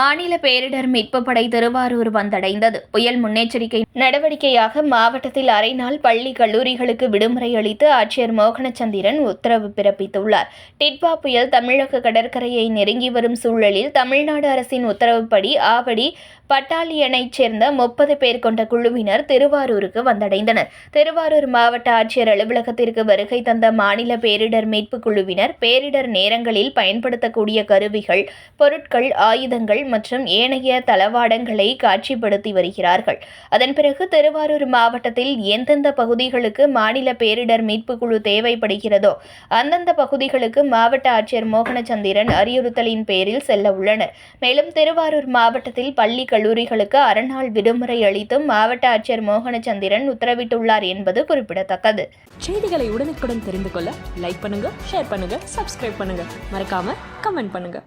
மாநில பேரிடர் மீட்பு படை திருவாரூர் வந்தடைந்தது. புயல் முன்னெச்சரிக்கை நடவடிக்கையாக மாவட்டத்தில் அரை நாள் பள்ளி கல்லூரிகளுக்கு விடுமுறை அளித்து ஆட்சியர் மோகனச்சந்திரன் உத்தரவு பிறப்பித்துள்ளார். டிட்வா புயல் தமிழக கடற்கரையை நெருங்கி வரும் சூழலில் தமிழ்நாடு அரசின் உத்தரவுப்படி ஆவடி பட்டாலியனைச் சேர்ந்த முப்பது பேர் கொண்ட குழுவினர் திருவாரூருக்கு வந்தடைந்தனர். திருவாரூர் மாவட்ட ஆட்சியர் அலுவலகத்திற்கு வருகை தந்த மாநில பேரிடர் மீட்பு குழுவினர் பேரிடர் நேரங்களில் பயன்படுத்தக்கூடிய கருவிகள் பொருட்கள் ஆயுதங்கள் மற்றும் ஏனைய தளவாடங்களை காட்சிப்படுத்தி வருகிறார்கள். அதன் பிறகு திருவாரூர் மாவட்டத்தில் எந்தெந்த பகுதிகளுக்கு மாநில பேரிடர் மீட்பு குழு தேவைப்படுகிறதோ அந்தந்த பகுதிகளுக்கு மாவட்ட ஆட்சியர் மோகனச்சந்திரன் அறிவுறுத்தலின் பேரில் செல்ல உள்ளனர். மேலும் திருவாரூர் மாவட்டத்தில் பள்ளி கல்லூரிகளுக்கு அறநாள் விடுமுறை அளித்தும் மாவட்ட ஆட்சியர் மோகனச்சந்திரன் உத்தரவிட்டுள்ளார் என்பது குறிப்பிடத்தக்கது. செய்திகளை உடனுக்குடன் தெரிந்து கொள்ள லைக் பண்ணுங்க ஷேர் பண்ணுங்க சப்ஸ்கிரைப் பண்ணுங்க. மறக்காம கமெண்ட் பண்ணுங்க.